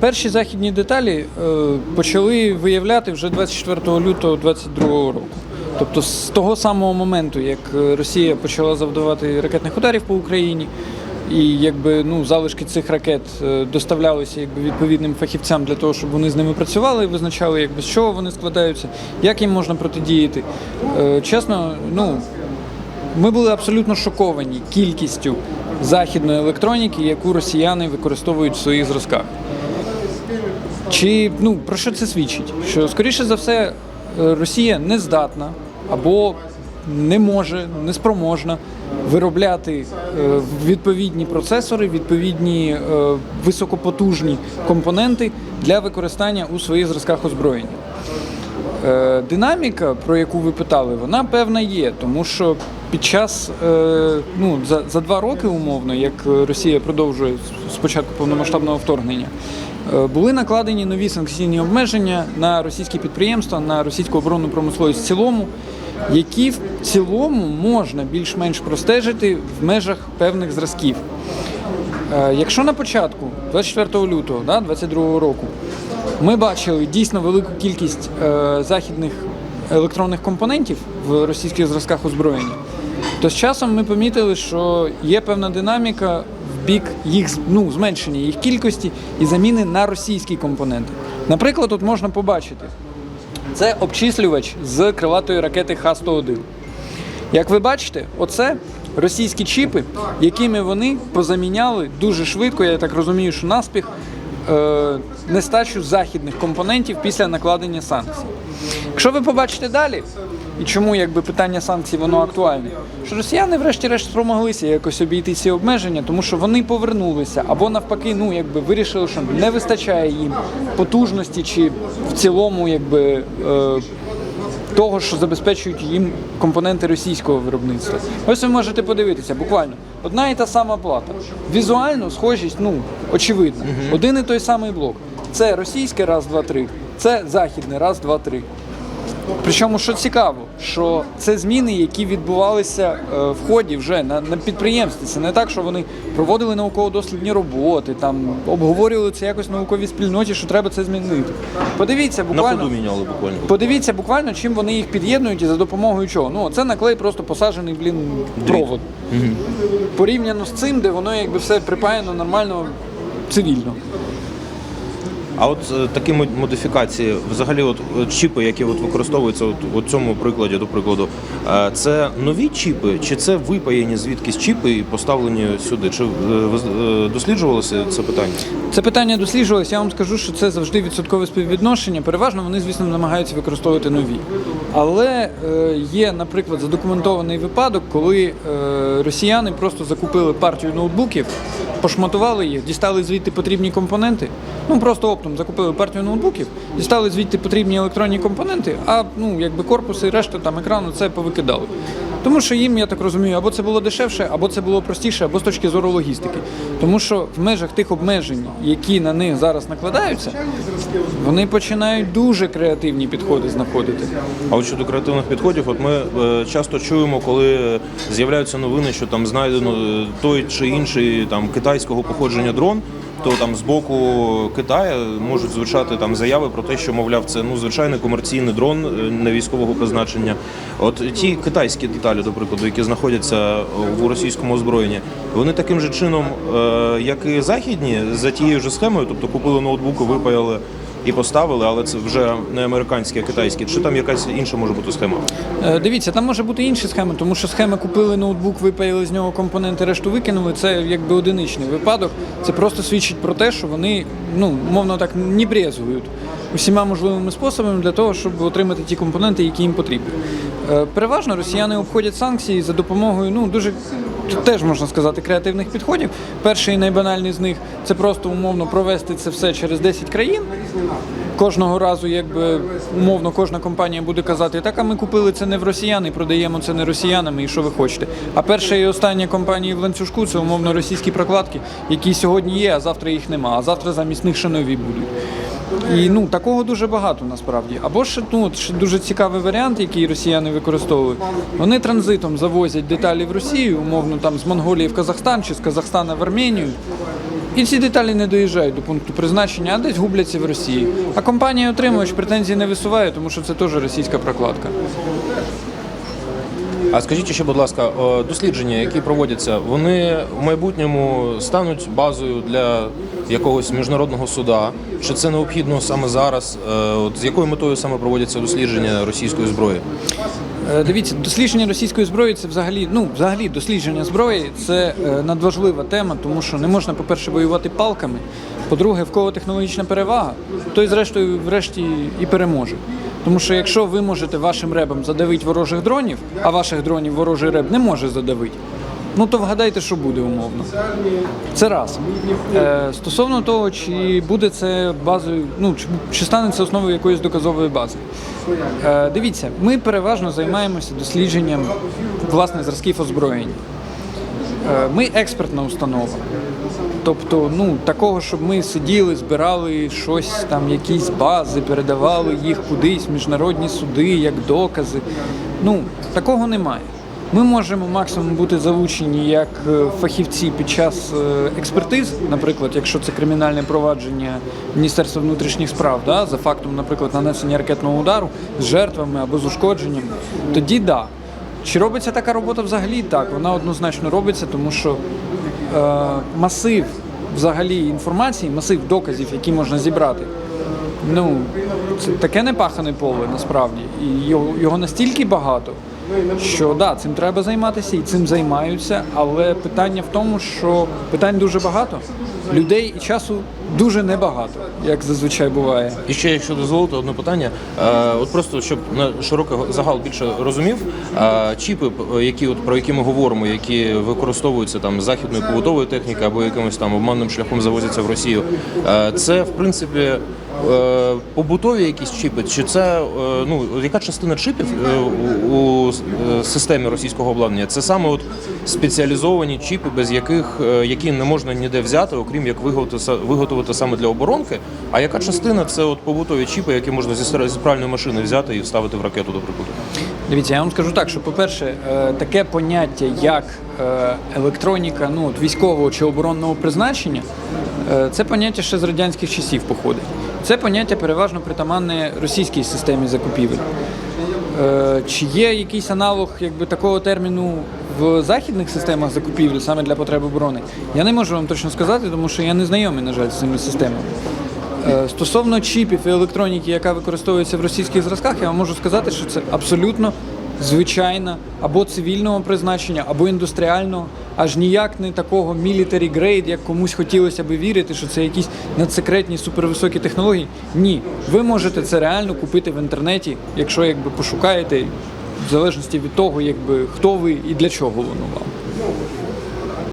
перші західні деталі е, почали виявляти вже 24 лютого 2022 року. Тобто з того самого моменту, як е, Росія почала завдавати ракетних ударів по Україні, і якби ну залишки цих ракет е, доставлялися якби відповідним фахівцям для того, щоб вони з ними працювали і визначали, якби з чого вони складаються, як їм можна протидіяти. Чесно, ну ми були абсолютно шоковані кількістю західної електроніки, яку росіяни використовують в своїх зразках. Чи ну про що це свідчить? Що скоріше за все е, Росія не здатна або не може, не спроможна виробляти е, відповідні процесори, відповідні е, високопотужні компоненти для використання у своїх зразках озброєння. Динаміка, про яку ви питали, вона певна є, тому що під час ну за, за два роки умовно, як Росія продовжує з початку повномасштабного вторгнення, були накладені нові санкційні обмеження на російські підприємства, на російську оборонну промисловість в цілому, які в цілому можна більш-менш простежити в межах певних зразків. Е, Якщо на початку, 24 лютого, да, 22 року, ми бачили дійсно велику кількість е, західних електронних компонентів в російських зразках озброєння, то з часом ми помітили, що є певна динаміка бік їх ну, зменшення їх кількості і заміни на російські компоненти. Наприклад, тут можна побачити, це обчислювач з крилатої ракети Х-101. Як ви бачите, оце російські чіпи, якими вони позаміняли дуже швидко, я так розумію, що наспіх е, нестачу західних компонентів після накладення санкцій. Якщо ви побачите далі, і чому якби питання санкцій воно актуальне, що росіяни врешті-решт спромоглися якось обійти ці обмеження, тому що вони повернулися або навпаки, ну якби вирішили, що не вистачає їм потужності чи в цілому, якби. Е, того, що забезпечують їм компоненти російського виробництва. Ось ви можете подивитися, буквально одна і та сама плата. Візуально схожість, ну очевидна. Один і той самий блок. Це російське раз, два, три, це західне раз, два, три. Причому, що цікаво, що це зміни, які відбувалися е, в ході вже на, на підприємстві. Це не так, що вони проводили науково-дослідні роботи, там обговорювали це якось в науковій спільноті, що треба це змінити. Подивіться, буквально. міняли буквально. Подивіться буквально, чим вони їх під'єднують і за допомогою чого. Ну, це наклей просто посаджений, блін, провод. Порівняно з цим, де воно якби все припаяно нормально цивільно. А от е, такі модифікації, взагалі, от е, чіпи, які от використовуються от, у цьому прикладі, до прикладу, е, це нові чіпи, чи це випаяні звідкись чіпи і поставлені сюди? Чи досліджувалося це питання? Це питання досліджувалось. Я вам скажу, що це завжди відсоткове співвідношення. Переважно вони, звісно, намагаються використовувати нові. Але є, наприклад, задокументований випадок, коли росіяни просто закупили партію ноутбуків, пошматували їх, дістали звідти потрібні компоненти. Ну просто оптом закупили партію ноутбуків, дістали звідти потрібні електронні компоненти, а ну якби корпуси і решта там екрану це повикидали. Тому що їм, я так розумію, або це було дешевше, або це було простіше, або з точки зору логістики. Тому що в межах тих обмежень, які на них зараз накладаються, вони починають дуже креативні підходи знаходити. А от щодо креативних підходів, от ми е, часто чуємо, коли з'являються новини, що там знайдено е, той чи інший там китайського походження дрон. То там з боку Китаю можуть звучати там заяви про те, що мовляв, це ну звичайний комерційний дрон е, не військового призначення. От ті китайські деталі, до прикладу, які знаходяться у російському озброєнні, вони таким же чином, е, як і західні, за тією ж схемою, тобто купили ноутбук, випаяли і поставили, але це вже не американські, а китайські. Чи там якась інша може бути схема? Е, Дивіться, там може бути інші схеми, тому що схеми купили ноутбук, випаяли з нього компоненти, решту викинули. Це якби одиничний випадок. Це просто свідчить про те, що вони, ну мовно так, не брезгують усіма можливими способами для того, щоб отримати ті компоненти, які їм потрібні. Е, Переважно росіяни обходять санкції за допомогою ну дуже. Тут теж можна сказати креативних підходів. Перший найбанальний з них це просто умовно провести це все через 10 країн. Кожного разу, якби умовно, кожна компанія буде казати, так а ми купили це не в росіян і продаємо це не росіянами, і що ви хочете. А перша і остання компанія в ланцюжку це умовно російські прокладки, які сьогодні є, а завтра їх нема, а завтра замість них ще нові будуть. І ну такого дуже багато насправді. Або ще ну ще дуже цікавий варіант, який росіяни використовують. Вони транзитом завозять деталі в Росію, умовно там з Монголії в Казахстан чи з Казахстана в Арменію. І ці деталі не доїжджають до пункту призначення, а десь губляться в Росії. А компанія отримувач претензій не висуває, тому що це теж російська прокладка. А скажіть ще, будь ласка, дослідження, які проводяться, вони в майбутньому стануть базою для якогось міжнародного суда? Чи це необхідно саме зараз? Е, От з якою метою саме проводяться дослідження російської зброї? Е, Дивіться, дослідження російської зброї це взагалі, ну взагалі дослідження зброї це е, надважлива тема, тому що не можна, по-перше, воювати палками. По-друге, в кого технологічна перевага, той зрештою, врешті, і переможе. Тому що якщо ви можете вашим ребом задавити ворожих дронів, а ваших дронів ворожий реб не може задавити, ну то вгадайте, що буде умовно. Це раз. Е, стосовно того, чи буде це базою, ну чи, чи стане це основою якоїсь доказової бази. Е, дивіться, ми переважно займаємося дослідженням власне зразків озброєння. Е, ми експертна установа. Тобто, ну такого, щоб ми сиділи, збирали щось там, якісь бази, передавали їх кудись, міжнародні суди, як докази. Ну такого немає. Ми можемо максимум бути залучені як е, фахівці під час е, експертиз, наприклад, якщо це кримінальне провадження Міністерства внутрішніх справ, да, за фактом, наприклад, нанесення ракетного удару з жертвами або з ушкодженням, тоді да. Чи робиться така робота взагалі? Так, вона однозначно робиться, тому що е, масив взагалі інформації, масив доказів, які можна зібрати, ну це таке непахане поле насправді. І його, його настільки багато, що да, цим треба займатися і цим займаються. Але питання в тому, що питань дуже багато, людей і часу дуже небагато, як зазвичай буває. І ще, якщо дозволите, одне питання. Е, От просто щоб на широкий загал більше розумів, е, чіпи, які от про які ми говоримо, які використовуються там з західної побутової техніки або якимось там обманним шляхом завозяться в Росію. е, Це в принципі побутові якісь чіпи, чи це ну яка частина чипів у системі російського обладнання? Це саме от спеціалізовані чіпи, без яких які не можна ніде взяти, окрім як виготовити виготовити саме для оборонки. А яка частина це от побутові чіпи, які можна зі пральної машини взяти і вставити в ракету, до прикладу? Дивіться, я вам скажу так, що по-перше, е, таке поняття, як е, електроніка ну, от військового чи оборонного призначення, е, це поняття ще з радянських часів походить. Це поняття переважно притаманне російській системі закупівель. Чи є якийсь аналог якби, такого терміну в західних системах закупівель саме для потреб оборони? Я не можу вам точно сказати, тому що я не знайомий, на жаль, з цими системами. Е, Стосовно чіпів і електроніки, яка використовується в російських зразках, я вам можу сказати, що це абсолютно звичайна або цивільного призначення, або індустріального, аж ніяк не такого grade, як комусь хотілося би вірити, що це якісь надсекретні супервисокі технології. Ні, ви можете це реально купити в інтернеті, якщо якби пошукаєте, в залежності від того, якби хто ви і для чого воно вам.